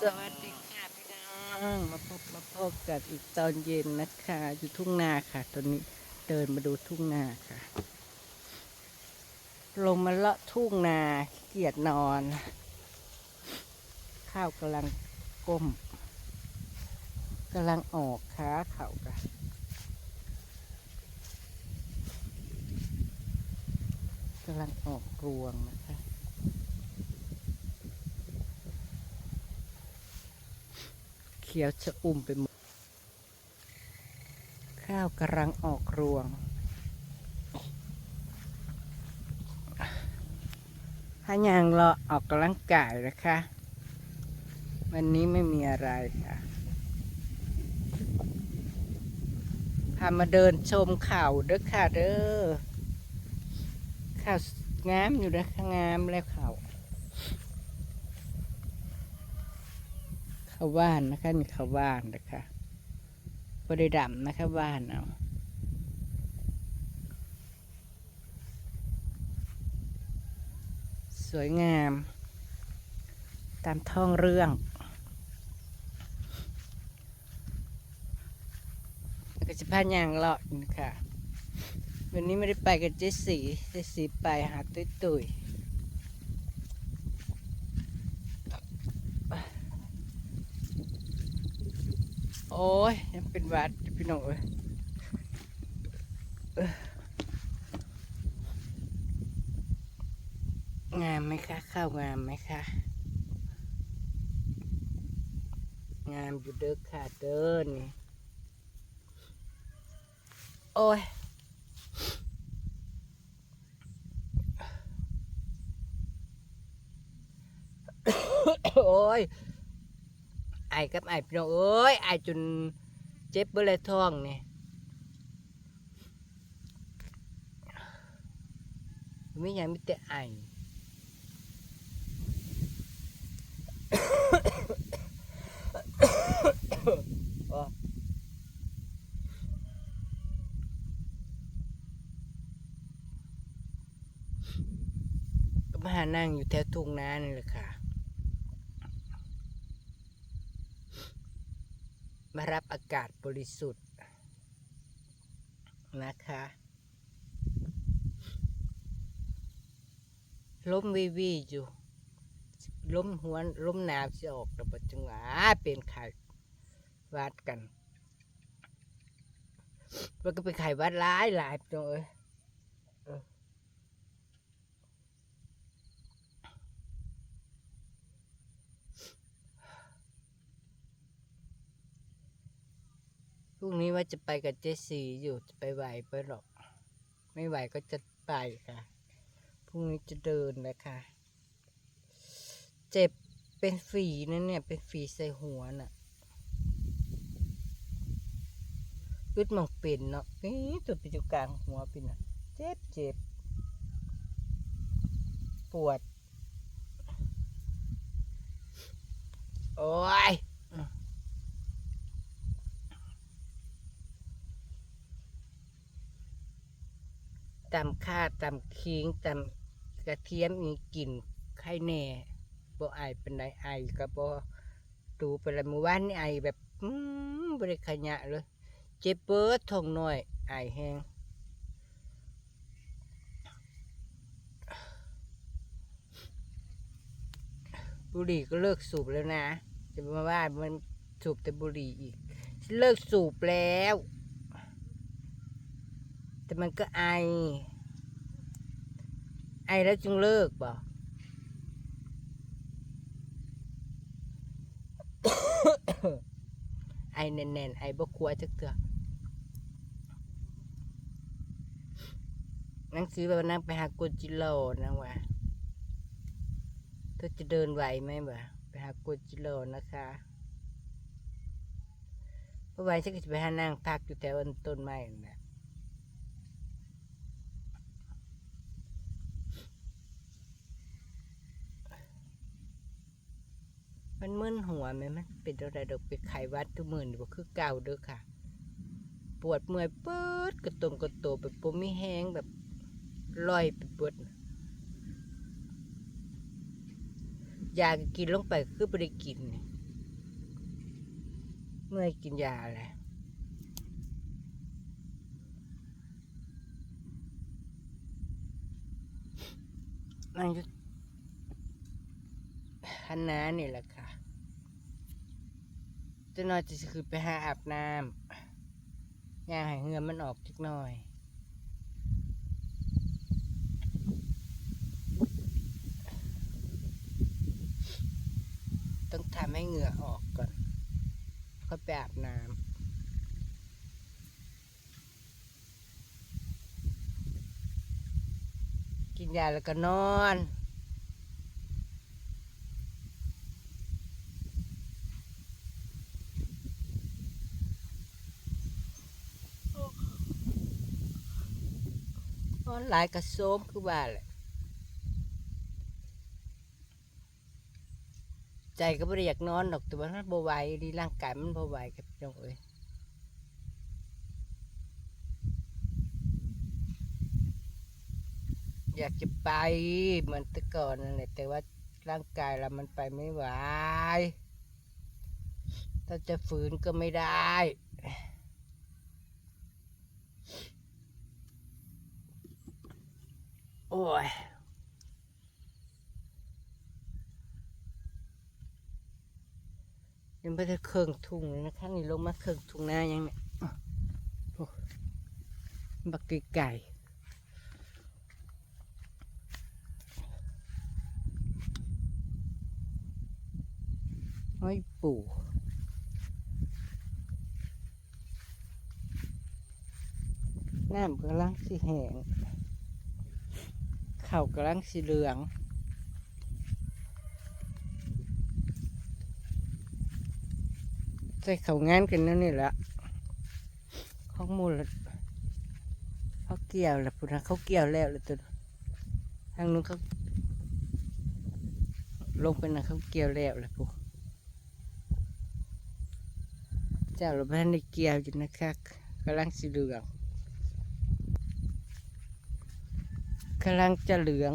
สวัสดีค่ะพี่น้องมาพบมาพบกันอีกตอนเย็นนะคะ อยู่ทุ่งนาค่ะ ตอนนี้เดินมาดูทุ่งนาค่ะ ลงมาเลาะทุ่งนาเกียจนอน ข้าวกำลังก้มกำลังออกขาเข่ากันกำลังออกรวงนะคะ ขียวชะอุ่มไปหมด ข้าวกำลังออกรวง ถ้ายังรอออกกำลังกายนะคะ วันนี้ไม่มีอะไรค่ะ พามาเดินชมข่าวเด้อค่ะเด้อข่าวงามอยู่นะคะงามแล้วข่าว เขาว่านนะคะนี่เขาว่านนะคะบริดำนะคะว่านเอาสวยงาม ตามท้องเรื่องก็จะพายางเลาะนี่ค่ะวันนี้ไม่ได้ไปกับเจสสีเจสสีไปหาตุ้ยตุย โอ้ยยังเป็นหวัดพี่น้องเอ้ยงามไหมคะข้าวงามไหมคะงามอยู่เด้อค่ะเด้อนี่โอ้ยโอ้ย ไอกับไอพี่น้องเอ้ยไอจนเจ็บเบลท้องนี่ไม่ยังมีแต่ไอโอ้ก็มาหานั่งอยู่แถวทุ่งนานี่แหละค่ะ มารับอากาศบริสุทธิ์นะคะ ล้มวีวีอยู่ล้มหัวล้มหนาวจะออกแต่ปัจจุบันเป็นไข่วัดกันมันก็เป็นไข่วัดร้ายหลายตัวเอ้ยเออพ รุ่งนี้ว่าจะไปกับเจสซีอยู่จะไปไหวไปหรอก ไม่ไหวก็จะไปค่ะ พรุ่งนี้จะเดินนะคะ เจ็บเป็นฝีนะเนี่ย เป็นฝีใส่หัวน่ะอึดหมองเป็นเนาะนี่จุดไปอยู่กลางหัวเป็นน่ะ เจ็บเจ็บ ปวด โอ้ย ตำข้าตำคิงตำกระเทียมมีกลิ่นไข่แน่บ่ไอายเป็นไดไอก็บ่ดูไปแล้วเมื่อวานนี่ไอแบบอืมบ่ได้ขยะเลย เจ็บเบิดทองน้อยไอแห้งบุหรี่ก็เลิกสูบแล้วนะจะมาว่ามันสูบแต่บุหรี่อีก เลิกสูบแล้ว แต่มันก็ไอ ไอแล้วจึงเลิกบ่ไอแน่นๆไอบ่ครัวจักเถื่อหนังสือแบบนั่งไปหาโกจิโร่นะวะเธอจะเดินไหวไหมบ่ไปหาโกจิโร่นะคะเมื่อวานฉันก็จะไปหานั่งพักอยู่แถวต้นไม้นั่นแหละ มันมึนหัวไหมมันเป็นอะไรดอกเป็นไขหวัดทุกมื่นบ่คือเก่าเด้อค่ะ ปวดเมื่อยเปิดกระตรงกระโตไปปุ่มมีแห้งแบบลอยไปปิดยากกินลงไปคือไม่ได้กิน เมื่อยกินยาแหละนั่งอยู่คันน้านี่แหละ จะนอยจะคือไปหาอาบน้ำย่างให้เหงื่อมันออกจักหน่อยต้องทำให้เหงื่อออกก่อนค่อยไปอาบน้ำกินยาแล้วก็นอน อนหลายกระโซมคือว่าแหละใจก็ไม่ได้อยากนอนหรอกแต่ว่ามันบไหวดีร่างกายมันบไหวกับน้องเอ้ยอยากจะไปเหมือนแต่ก่อนนั่นแหละแต่ว่าร่างกายเรามันไปไม่ไหวถ้าจะฝืนก็ไม่ได้ โอ้ยยังไม่ได้เครื่องทุ่งเลยนะคะนี่ลงมาเครื่องทุ่งหน้ายังเนี่ยโอ้บักไก่ไก่ห้อยปู่น้ำกำลังสีแหงเข่ากำลังสีเหลือง ใส่เขางานกันนั่นนี่แหละข้อมูลละเขาเกี่ยวละพุ่นะเขาเกี่ยวแล้วละตัวทางนู้นเขาลงไปนะเขาเกี่ยวแล้วละพุ่นเจ้าเราบ้านในเกี่ยวอยู่นะคะกำลังสีเหลือง กำลังจะเหลือง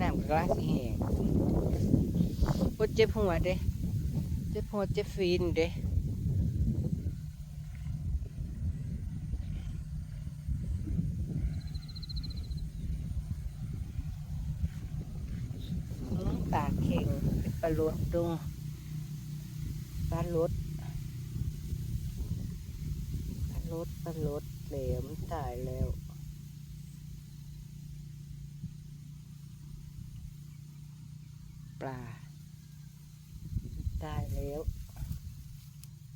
น้ำกำลังสิแห้งปวดเจ็บหัวเด้เจ็บหัวเจ็บฟีนเด้อื้อปากเข่งเป็นปลาลวดดงปลาลดปลาล ดปลาลดเหลวมันตายแล้วปลาตายแล้ว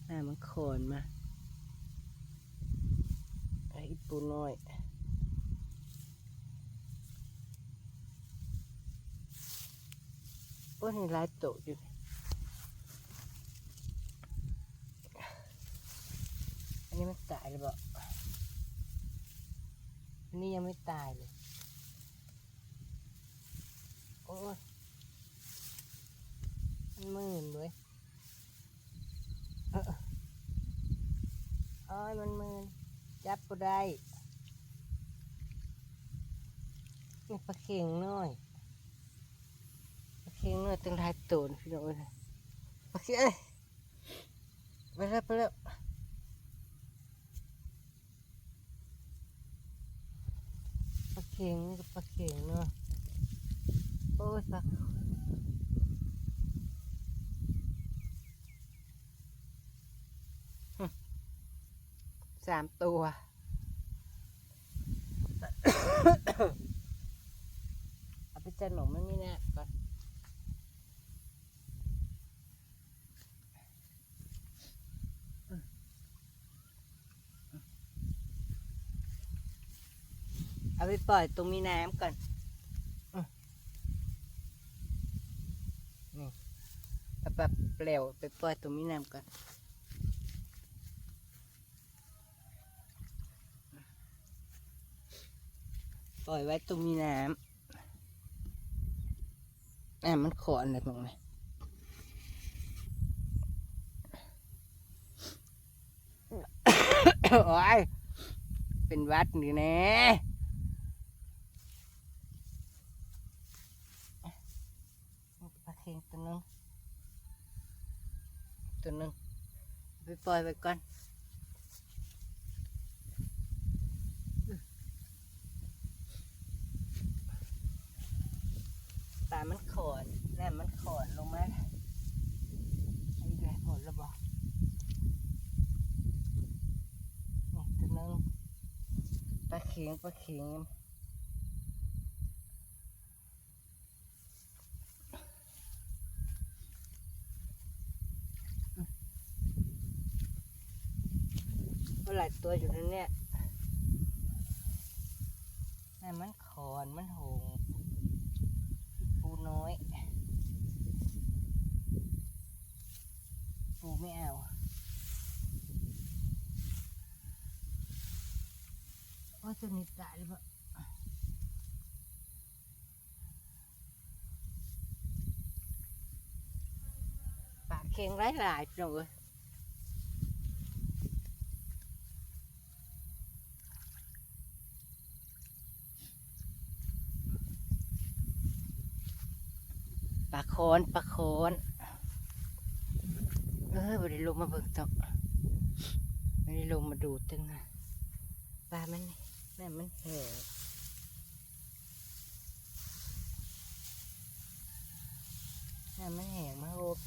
หน้ามันโคนมาไอ้ปูน้อยโอ้ยนี่หลายโตะอยู่ นนี้มันตายหรือเปล่าอันนี้ยังไม่ตายเลยโอ้ยมันมืนเว้ยโอ้ยมันมืนจับก็ได้นี่ปลาเข่งน้อยปลาเข่งน้อยตั้งหลายตัวพี่น้องเอ้ยปลาเข่งไปแล้วไปแล้วปลา เข่งนี่ก็ปลาเข่งเนาะโอ้สักสามตัว เอาไปจันหนมไม่มีแน่ก่อนเอา ไปปล่อยตรงมีน้ำก่อนอืมนี่เอาไปเปลวไปปล่อยตรงมีน้ำก่อนปล่อยไว้ตรงมีน้ำน้ำมันขอนอะไรบ้างไหมโอ้ยเป็นหวัดนี่แน่ เค็งตัว หนึงตัวหนึ่งไปปล่อยไว้ก่อนปลามันขอนแน่มันขอนลงมาไอันนี้หมดแล้วบอกตัวหนึ่งปลาเข็งปลาเข็ง หลายตัวอยู่นั่นเนี่ยนั่นมันขอนมันหงปูน้อย ปูไม่เอาว่าตัวนี้ตายหรือเปล่าปากเค็งหลายหลายๆจังเลย ปลาคนปลาโคนเออไม่ได้ลงมาเบิ่งตอกไม่ได้ลงมาดูตึงนะปลามันนี่แม่มันแห้งแม่มันแห้งมาโอบ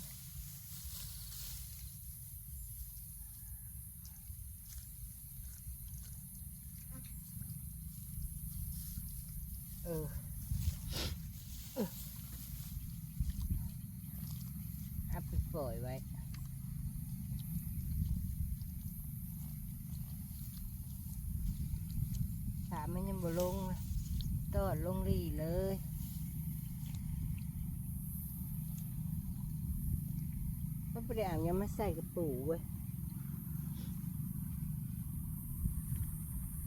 เออ เอาไปปล่อยไว้ สามมันยังบ่ลงเลยตอดลงรีเลยก็ไปเอายังมาใส่กระปูเว้ย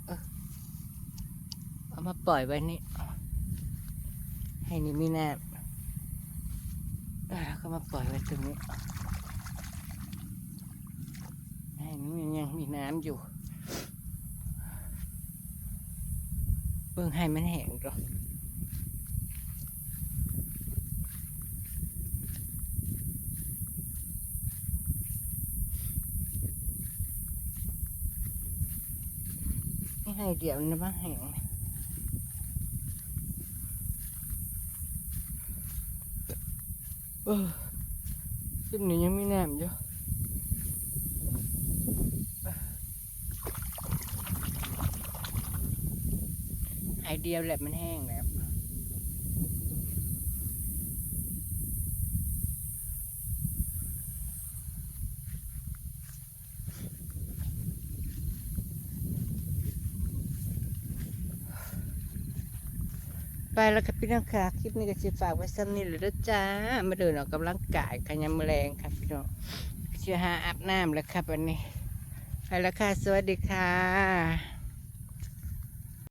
เออเอามาปล่อยไว้นี่ ให้นี่มีน้ำอ่า ก็มาปล่อยไว้ตรงนี้ให้มันยังมีน้ำอยู่เบิ่งให้มันแห้งก่อนให้เดี๋ยวนะบ้างแห้ง ออคลิปนี้ยังไม่แนมเยอะหายเดียวแหละมันแห้งแล้ว ไปแล้วครับพี่น้องค่ะ คลิปนี้ก็จะฝากไว้ซ้ำนี้เลยนะจ้า มาเดินออกกำลังกายกันยามมอแรงครับพี่น้องเชื่อหาอาบน้ำแล้วครับวันนี้ไปแล้วค่ะ สวัสดีค่ะ